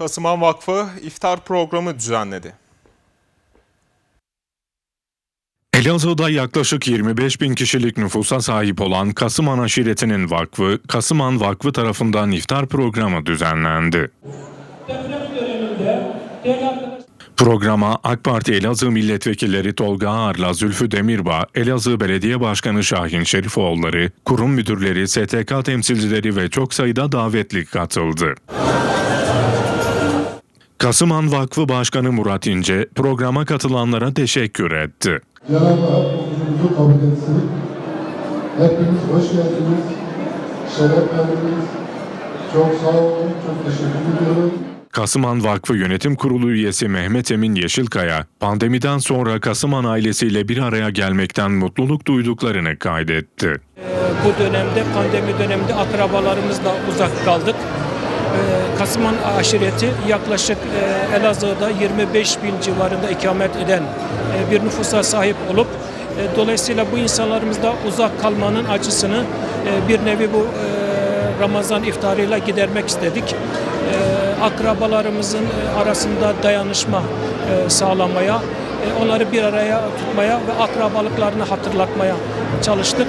Kasıman Vakfı iftar programı düzenledi. Elazığ'da yaklaşık 25 bin kişilik nüfusa sahip olan Kasıman aşiretinin vakfı, Kasıman Vakfı tarafından iftar programı düzenlendi. Programa AK Parti Elazığ milletvekilleri Tolga Ağar'la Zülfü Demirbağ, Elazığ Belediye Başkanı Şahin Şerifoğulları, kurum müdürleri, STK temsilcileri ve çok sayıda davetli katıldı. Kasıman Vakfı Başkanı Murat İnce programa katılanlara teşekkür etti. Cenab-ı Hak orucumuzu kabul etsin. Hepiniz hoş geldiniz. Şeref verdiniz. Çok sağ olun. Çok teşekkür ediyorum. Kasıman Vakfı Yönetim Kurulu üyesi Mehmet Emin Yeşilkaya, pandemiden sonra Kasıman ailesiyle bir araya gelmekten mutluluk duyduklarını kaydetti. bu dönemde pandemi döneminde akrabalarımızla uzak kaldık. Ee, Kasıman aşireti yaklaşık e, Elazığ'da 25 bin civarında ikamet eden e, bir nüfusa sahip olup e, dolayısıyla bu insanlarımızla uzak kalmanın acısını bir nevi bu Ramazan iftarıyla gidermek istedik. Akrabalarımızın arasında dayanışma sağlamaya, onları bir araya tutmaya ve akrabalıklarını hatırlatmaya çalıştık.